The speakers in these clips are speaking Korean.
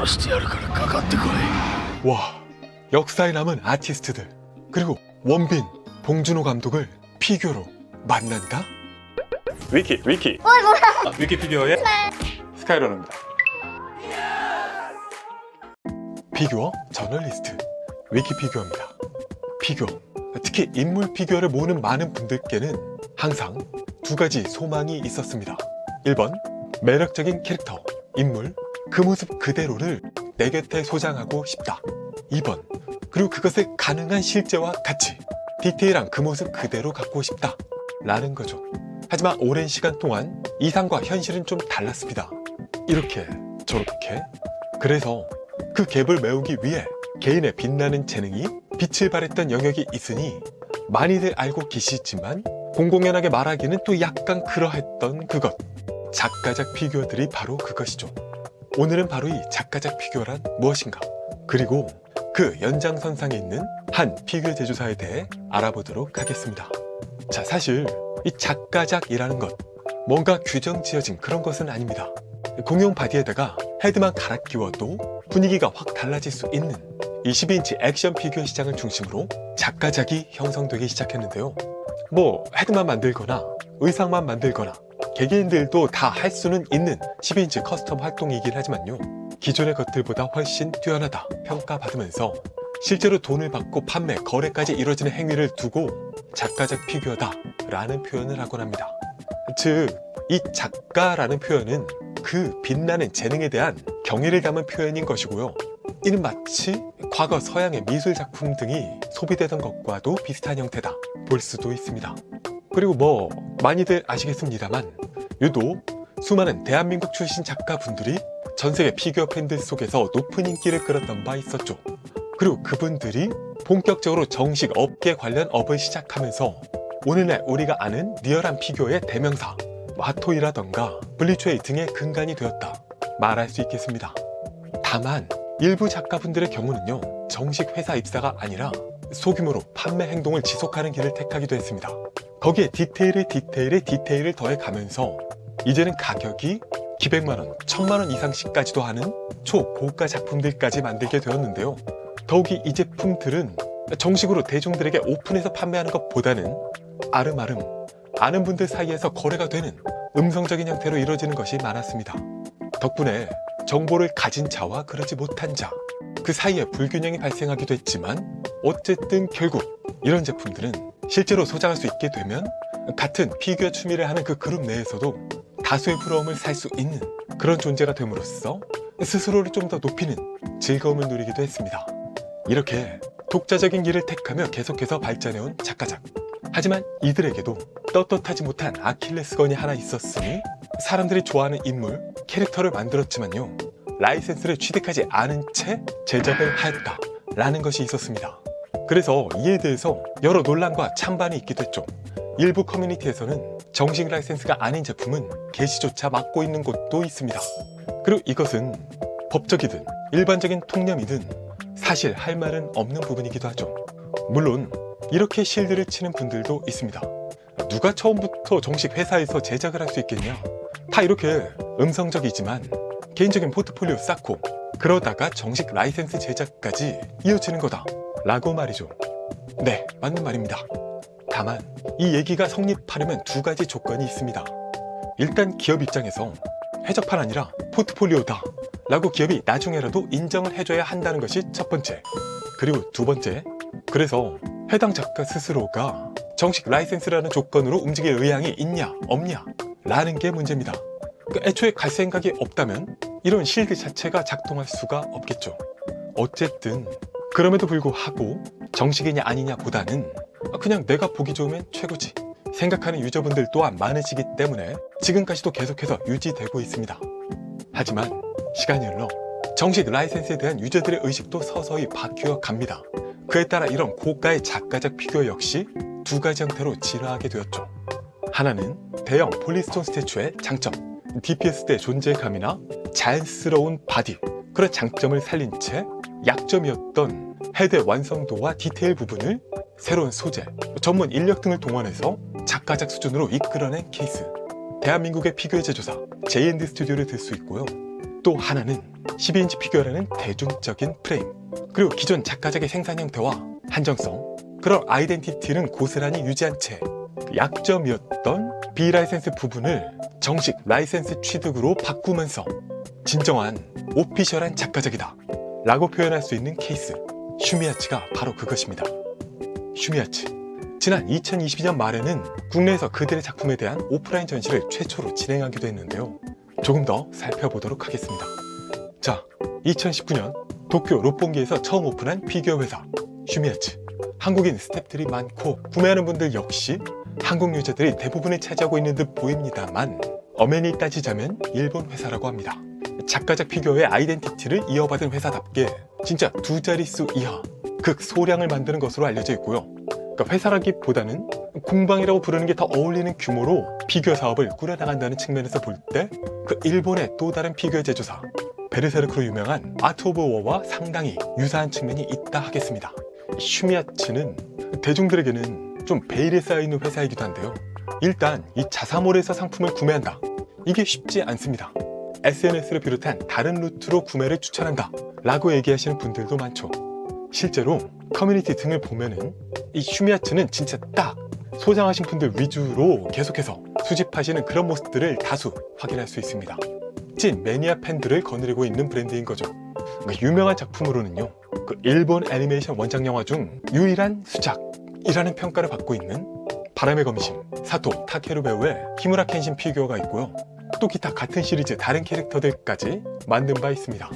殺してやるからかかってこい 와, 역사에 남은 아티스트들, 그리고 원빈, 봉준호 감독을 피규어로 만난다? 위키, 위키. 아, 위키 피규어의 스카이러너입니다. 피규어 저널리스트, 위키 피규어입니다. 피규어, 특히 인물 피규어를 모으는 많은 분들께는 항상 두 가지 소망이 있었습니다. 1번, 매력적인 캐릭터, 인물, 그 모습 그대로를 내 곁에 소장하고 싶다. 2번, 그리고 그것을 가능한 실제와 같이 디테일한 그 모습 그대로 갖고 싶다. 라는 거죠. 하지만 오랜 시간 동안 이상과 현실은 좀 달랐습니다. 이렇게, 저렇게. 그래서 그 갭을 메우기 위해 개인의 빛나는 재능이 빛을 발했던 영역이 있으니 많이들 알고 계시지만 공공연하게 말하기는 또 약간 그러했던 그것. 작가작 피규어들이 바로 그것이죠. 오늘은 바로 이 작가작 피규어란 무엇인가? 그리고 그 연장선상에 있는 한 피규어 제조사에 대해 알아보도록 하겠습니다. 자, 사실 이 작가작이라는 것, 뭔가 규정 지어진 그런 것은 아닙니다. 공용 바디에다가 헤드만 갈아 끼워도 분위기가 확 달라질 수 있는 22인치 액션 피규어 시장을 중심으로 작가작이 형성되기 시작했는데요. 뭐 헤드만 만들거나 의상만 만들거나 개개인들도 다 할 수는 있는 12인치 커스텀 활동이긴 하지만요. 기존의 것들보다 훨씬 뛰어나다 평가받으면서 실제로 돈을 받고 판매, 거래까지 이루어지는 행위를 두고 작가적 피규어다 라는 표현을 하곤 합니다. 즉, 이 작가라는 표현은 그 빛나는 재능에 대한 경의를 담은 표현인 것이고요. 이는 마치 과거 서양의 미술 작품 등이 소비되던 것과도 비슷한 형태다 볼 수도 있습니다. 그리고 뭐 많이들 아시겠습니다만 유독 수많은 대한민국 출신 작가분들이 전 세계 피규어 팬들 속에서 높은 인기를 끌었던 바 있었죠. 그리고 그분들이 본격적으로 정식 업계 관련 업을 시작하면서 오늘날 우리가 아는 리얼한 피규어의 대명사 와토이라던가 블리츠웨이 등의 근간이 되었다 말할 수 있겠습니다. 다만 일부 작가분들의 경우는요 정식 회사 입사가 아니라 소규모로 판매 행동을 지속하는 길을 택하기도 했습니다. 거기에 디테일에 디테일에 디테일을 더해 가면서 이제는 가격이 기백만 원, 천만 원 이상씩까지도 하는 초고가 작품들까지 만들게 되었는데요. 더욱이 이 제품들은 정식으로 대중들에게 오픈해서 판매하는 것보다는 아름아름 아는 분들 사이에서 거래가 되는 음성적인 형태로 이루어지는 것이 많았습니다. 덕분에 정보를 가진 자와 그러지 못한 자, 그 사이에 불균형이 발생하기도 했지만 어쨌든 결국 이런 제품들은 실제로 소장할 수 있게 되면 같은 피규어 취미를 하는 그 그룹 내에서도 다수의 부러움을 살 수 있는 그런 존재가 됨으로써 스스로를 좀 더 높이는 즐거움을 누리기도 했습니다. 이렇게 독자적인 길을 택하며 계속해서 발전해온 작가작. 하지만 이들에게도 떳떳하지 못한 아킬레스건이 하나 있었으니 사람들이 좋아하는 인물, 캐릭터를 만들었지만요. 라이센스를 취득하지 않은 채 제작을 하였다. 라는 것이 있었습니다. 그래서 이에 대해서 여러 논란과 찬반이 있기도 했죠. 일부 커뮤니티에서는 정식 라이센스가 아닌 제품은 게시조차 막고 있는 곳도 있습니다. 그리고 이것은 법적이든 일반적인 통념이든 사실 할 말은 없는 부분이기도 하죠. 물론 이렇게 실드를 치는 분들도 있습니다. 누가 처음부터 정식 회사에서 제작을 할 수 있겠냐? 다 이렇게 음성적이지만 개인적인 포트폴리오 쌓고 그러다가 정식 라이센스 제작까지 이어지는 거다. 라고 말이죠. 네, 맞는 말입니다. 다만 이 얘기가 성립하려면 두 가지 조건이 있습니다. 일단 기업 입장에서 해적판 아니라 포트폴리오다 라고 기업이 나중에라도 인정을 해줘야 한다는 것이 첫 번째. 그리고 두 번째. 그래서 해당 작가 스스로가 정식 라이센스라는 조건으로 움직일 의향이 있냐 없냐 라는 게 문제입니다. 그러니까 애초에 갈 생각이 없다면 이런 실드 자체가 작동할 수가 없겠죠. 어쨌든 그럼에도 불구하고 정식이냐 아니냐 보다는 그냥 내가 보기 좋으면 최고지 생각하는 유저분들 또한 많으시기 때문에 지금까지도 계속해서 유지되고 있습니다. 하지만 시간이 흘러 정식 라이센스에 대한 유저들의 의식도 서서히 바뀌어 갑니다. 그에 따라 이런 고가의 작가적 피규어 역시 두 가지 형태로 진화하게 되었죠. 하나는 대형 폴리스톤 스태츄의 장점, DPS 때 존재감이나 자연스러운 바디, 그런 장점을 살린 채 약점이었던 헤드의 완성도와 디테일 부분을 새로운 소재, 전문 인력 등을 동원해서 작가작 수준으로 이끌어낸 케이스. 대한민국의 피규어 제조사 JND 스튜디오를 들 수 있고요. 또 하나는 12인치 피규어라는 대중적인 프레임, 그리고 기존 작가작의 생산 형태와 한정성, 그런 아이덴티티는 고스란히 유지한 채 약점이었던 비라이센스 부분을 정식 라이센스 취득으로 바꾸면서 진정한 오피셜한 작가작이다 라고 표현할 수 있는 케이스 슈미야츠가 바로 그것입니다. 슈미야츠 지난 2022년 말에는 국내에서 그들의 작품에 대한 오프라인 전시를 최초로 진행하기도 했는데요. 조금 더 살펴보도록 하겠습니다. 자, 2019년 도쿄 롯본기에서 처음 오픈한 피규어 회사 슈미야츠. 한국인 스탭들이 많고 구매하는 분들 역시 한국 유저들이 대부분을 차지하고 있는 듯 보입니다만 엄연히 따지자면 일본 회사라고 합니다. 작가작 피규어의 아이덴티티를 이어받은 회사답게 진짜 두 자릿수 이하 극소량을 만드는 것으로 알려져 있고요. 그러니까 회사라기보다는 공방이라고 부르는 게 더 어울리는 규모로 피규어 사업을 꾸려나간다는 측면에서 볼 때 그 일본의 또 다른 피규어 제조사 베르세르크로 유명한 아트 오브 워와 상당히 유사한 측면이 있다 하겠습니다. 슈미야츠는 대중들에게는 좀 베일에 쌓여있는 회사이기도 한데요. 일단 이 자사몰에서 상품을 구매한다. 이게 쉽지 않습니다. SNS를 비롯한 다른 루트로 구매를 추천한다. 라고 얘기하시는 분들도 많죠. 실제로 커뮤니티 등을 보면은 이 슈미야츠는 진짜 딱 소장하신 분들 위주로 계속해서 수집하시는 그런 모습들을 다수 확인할 수 있습니다. 찐 매니아 팬들을 거느리고 있는 브랜드인 거죠. 그러니까 유명한 작품으로는요, 그 일본 애니메이션 원작 영화 중 유일한 수작이라는 평가를 받고 있는 바람의 검심 사토 타케루 배우의 키무라 켄신 피규어가 있고요. 또 기타 같은 시리즈 다른 캐릭터들까지 만든 바 있습니다.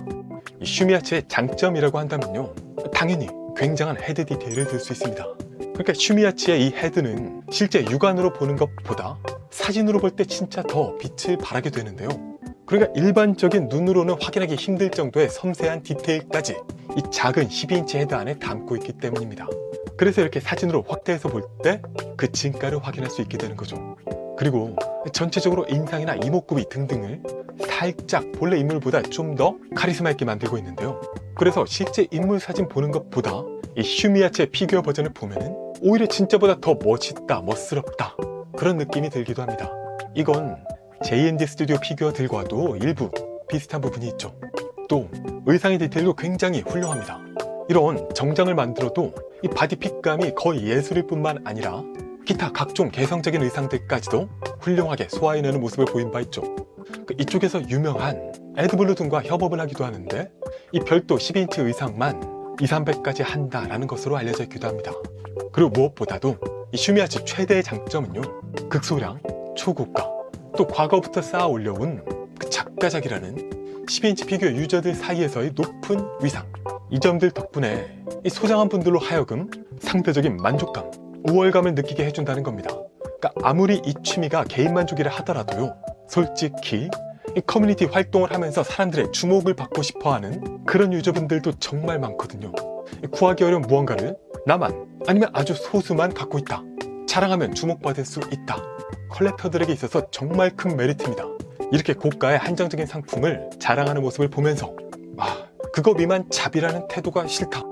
이 슈미야츠의 장점이라고 한다면요, 당연히 굉장한 헤드 디테일을 들 수 있습니다. 그러니까 슈미야츠의 이 헤드는 실제 육안으로 보는 것보다 사진으로 볼 때 진짜 더 빛을 발하게 되는데요. 그러니까 일반적인 눈으로는 확인하기 힘들 정도의 섬세한 디테일까지 이 작은 12인치 헤드 안에 담고 있기 때문입니다. 그래서 이렇게 사진으로 확대해서 볼 때 그 진가를 확인할 수 있게 되는 거죠. 그리고 전체적으로 인상이나 이목구비 등등을 살짝 본래 인물보다 좀 더 카리스마 있게 만들고 있는데요. 그래서 실제 인물 사진 보는 것보다 이 슈미야츠의 피규어 버전을 보면은 오히려 진짜보다 더 멋있다, 멋스럽다 그런 느낌이 들기도 합니다. 이건 J&D 스튜디오 피규어들과도 일부 비슷한 부분이 있죠. 또 의상의 디테일도 굉장히 훌륭합니다. 이런 정장을 만들어도 이 바디 핏감이 거의 예술일 뿐만 아니라 기타 각종 개성적인 의상들까지도 훌륭하게 소화해내는 모습을 보인 바 있죠. 그 이쪽에서 유명한 에드블루 등과 협업을 하기도 하는데 이 별도 12인치 의상만 2, 300까지 한다라는 것으로 알려져 있기도 합니다. 그리고 무엇보다도 이 슈미야츠 최대의 장점은요. 극소량, 초고가, 또 과거부터 쌓아 올려온 그 작가작이라는 12인치 피규어 유저들 사이에서의 높은 위상. 이 점들 덕분에 이 소장한 분들로 하여금 상대적인 만족감, 우월감을 느끼게 해준다는 겁니다. 그러니까 아무리 이 취미가 개인 만족이라 하더라도요. 솔직히 이 커뮤니티 활동을 하면서 사람들의 주목을 받고 싶어 하는 그런 유저분들도 정말 많거든요. 구하기 어려운 무언가를 나만 아니면 아주 소수만 갖고 있다. 자랑하면 주목받을 수 있다. 컬렉터들에게 있어서 정말 큰 메리트입니다. 이렇게 고가의 한정적인 상품을 자랑하는 모습을 보면서 아 그거 미만 잡이라는 태도가 싫다.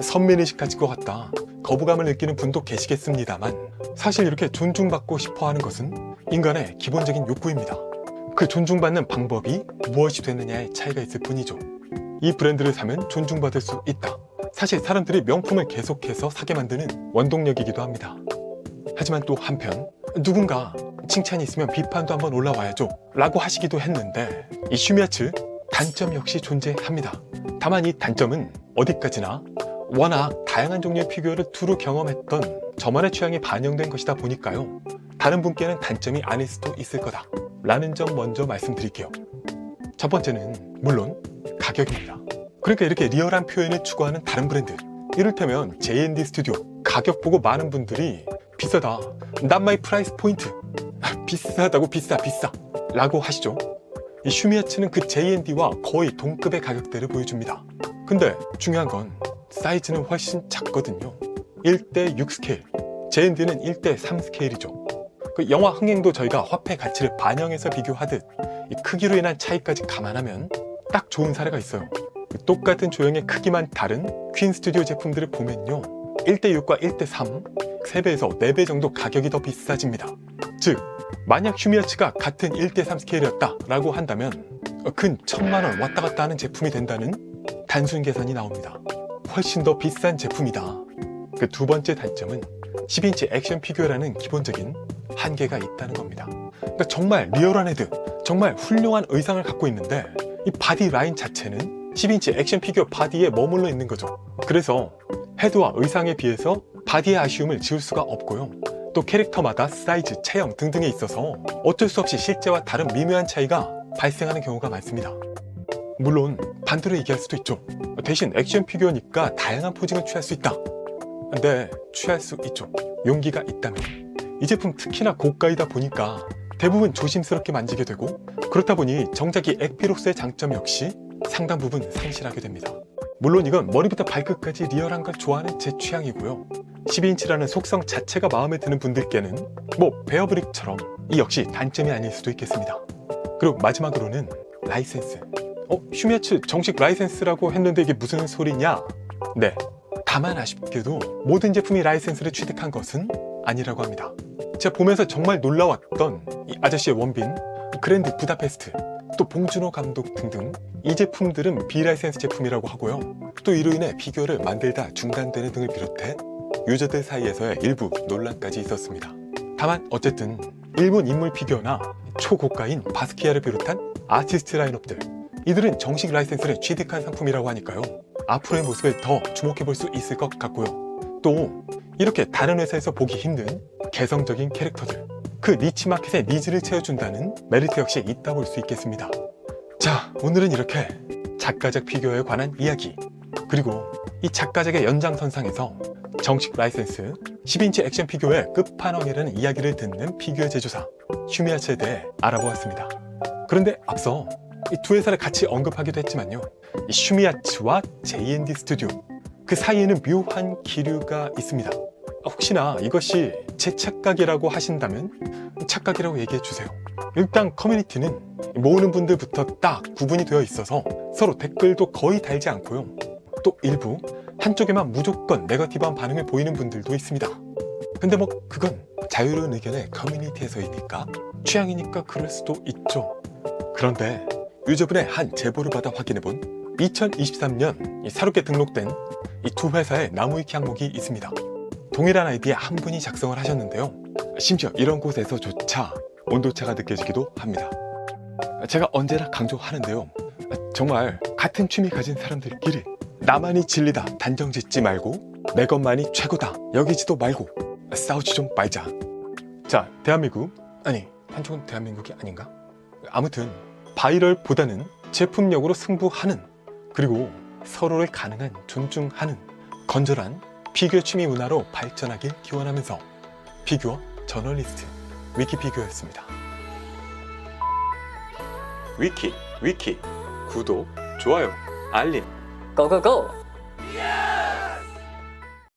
선민의식 가질 것 같다. 거부감을 느끼는 분도 계시겠습니다만 사실 이렇게 존중받고 싶어 하는 것은 인간의 기본적인 욕구입니다. 그 존중받는 방법이 무엇이 되느냐의 차이가 있을 뿐이죠. 이 브랜드를 사면 존중받을 수 있다. 사실 사람들이 명품을 계속해서 사게 만드는 원동력이기도 합니다. 하지만 또 한편 누군가 칭찬이 있으면 비판도 한번 올라와야죠 라고 하시기도 했는데 이 슈미야츠 단점 역시 존재합니다. 다만 이 단점은 어디까지나 워낙 다양한 종류의 피규어를 두루 경험했던 저만의 취향이 반영된 것이다 보니까요. 다른 분께는 단점이 아닐 수도 있을 거다. 라는 점 먼저 말씀드릴게요. 첫 번째는 물론 가격입니다. 그러니까 이렇게 리얼한 표현을 추구하는 다른 브랜드. 이를테면 J&D 스튜디오. 가격 보고 많은 분들이 비싸다. My price point. 아, 비싸다고 비싸 비싸. 라고 하시죠. 이 슈미야츠는 그 J&D와 거의 동급의 가격대를 보여줍니다. 근데 중요한 건 사이즈는 훨씬 작거든요. 1대 6 스케일. J&D는 1대 3 스케일이죠. 그 영화 흥행도 저희가 화폐 가치를 반영해서 비교하듯 이 크기로 인한 차이까지 감안하면 딱 좋은 사례가 있어요. 똑같은 조형의 크기만 다른 퀸 스튜디오 제품들을 보면요. 1대6과 1대3, 3배에서 4배 정도 가격이 더 비싸집니다. 즉, 만약 슈미야츠가 같은 1대3 스케일이었다라고 한다면 근 천만 원 왔다 갔다 하는 제품이 된다는 단순 계산이 나옵니다. 훨씬 더 비싼 제품이다. 그 두 번째 단점은 10인치 액션 피규어라는 기본적인 한계가 있다는 겁니다. 그러니까 정말 리얼한 헤드, 정말 훌륭한 의상을 갖고 있는데 이 바디 라인 자체는 10인치 액션 피규어 바디에 머물러 있는 거죠. 그래서 헤드와 의상에 비해서 바디의 아쉬움을 지울 수가 없고요. 또 캐릭터마다 사이즈, 체형 등등에 있어서 어쩔 수 없이 실제와 다른 미묘한 차이가 발생하는 경우가 많습니다. 물론 반대로 얘기할 수도 있죠. 대신 액션 피규어니까 다양한 포징을 취할 수 있다. 네, 취할 수 있죠. 용기가 있다면. 이 제품 특히나 고가이다 보니까 대부분 조심스럽게 만지게 되고 그렇다 보니 정작 이 액피록스의 장점 역시 상당 부분 상실하게 됩니다. 물론 이건 머리부터 발끝까지 리얼한 걸 좋아하는 제 취향이고요. 12인치라는 속성 자체가 마음에 드는 분들께는 뭐 베어브릭처럼 이 역시 단점이 아닐 수도 있겠습니다. 그리고 마지막으로는 라이센스. 어, 슈미야츠 정식 라이센스라고 했는데 이게 무슨 소리냐? 네. 다만 아쉽게도 모든 제품이 라이센스를 취득한 것은 아니라고 합니다. 제가 보면서 정말 놀라웠던 이 아저씨의 원빈, 그랜드 부다페스트, 또 봉준호 감독 등등 이 제품들은 비라이센스 제품이라고 하고요. 또 이로 인해 피규어를 만들다 중단되는 등을 비롯해 유저들 사이에서의 일부 논란까지 있었습니다. 다만 어쨌든 일본 인물 피규어나 초고가인 바스키아를 비롯한 아티스트 라인업들 이들은 정식 라이센스를 취득한 상품이라고 하니까요. 앞으로의 모습을 더 주목해 볼 수 있을 것 같고요. 또 이렇게 다른 회사에서 보기 힘든 개성적인 캐릭터들 그 니치 마켓의 니즈를 채워준다는 메리트 역시 있다 볼 수 있겠습니다. 자, 오늘은 이렇게 작가작 피규어에 관한 이야기 그리고 이 작가작의 연장선상에서 정식 라이센스 10인치 액션 피규어의 끝판왕이라는 이야기를 듣는 피규어 제조사 슈미야츠에 대해 알아보았습니다. 그런데 앞서 이 두 회사를 같이 언급하기도 했지만요. 이 슈미야츠와 JND 스튜디오 그 사이에는 묘한 기류가 있습니다. 혹시나 이것이 제 착각이라고 하신다면 착각이라고 얘기해 주세요. 일단 커뮤니티는 모으는 분들부터 딱 구분이 되어 있어서 서로 댓글도 거의 달지 않고요. 또 일부 한쪽에만 무조건 네거티브한 반응을 보이는 분들도 있습니다. 근데 뭐 그건 자유로운 의견의 커뮤니티에서이니까 취향이니까 그럴 수도 있죠. 그런데 유저분의 한 제보를 받아 확인해 본 2023년 사롭게 등록된 이 두 회사의 나무위키 항목이 있습니다. 동일한 아이디에 한 분이 작성을 하셨는데요. 심지어 이런 곳에서조차 온도차가 느껴지기도 합니다. 제가 언제나 강조하는데요. 정말 같은 취미 가진 사람들끼리 나만이 진리다 단정 짓지 말고 내 것만이 최고다 여기지도 말고 싸우지 좀 말자. 자, 대한민국 아니 한쪽은 대한민국이 아닌가? 아무튼 바이럴보다는 제품력으로 승부하는 그리고 서로를 가능한 존중하는 건전한 피규어 취미 문화로 발전하길 기원하면서 피규어 저널리스트 위키피규어였습니다. 위키 위키 구독 좋아요 알림 고고고!